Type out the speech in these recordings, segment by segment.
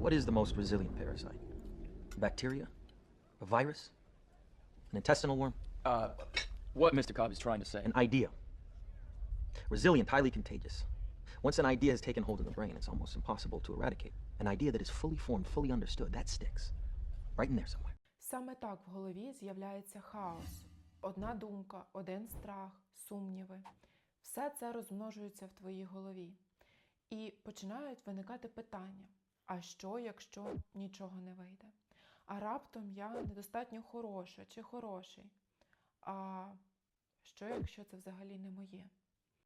What is the most resilient parasite? Bacteria? A virus? An intestinal worm? Uh, what Mr. Cobb is trying to say. An idea. Resilient, highly contagious. Once an idea has taken hold of the brain, it's almost impossible to eradicate. An idea that is fully formed, fully understood, that sticks. Right in there somewhere. Саме так в голові з'являється хаос. Одна думка, один страх, сумніви. Все це розмножується в твоїй голові. І починають виникати питання: а що, якщо нічого не вийде? А раптом я недостатньо хороша чи хороший? А що, якщо це взагалі не моє?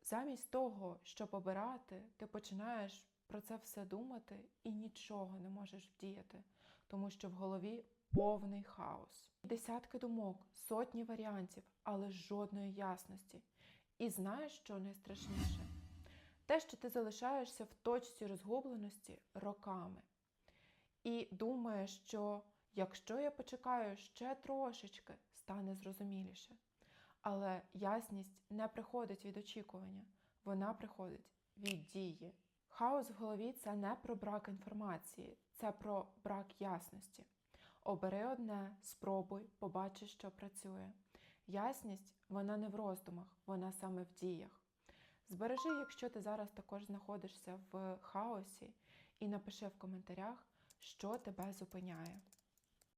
Замість того, щоб обирати, ти починаєш про це все думати і нічого не можеш вдіяти, тому що в голові повний хаос. Десятки думок, сотні варіантів, але жодної ясності. І знаєш, що найстрашніше? Те, що ти залишаєшся в точці розгубленості роками. І думаєш, що якщо я почекаю ще трошечки, стане зрозуміліше. Але ясність не приходить від очікування, вона приходить від дії. Хаос в голові це не про брак інформації, це про брак ясності. Обери одне, спробуй, побачиш, що працює. Ясність вона не в роздумах, вона саме в діях. Збережи, якщо ти зараз також знаходишся в хаосі, і напиши в коментарях, що тебе зупиняє.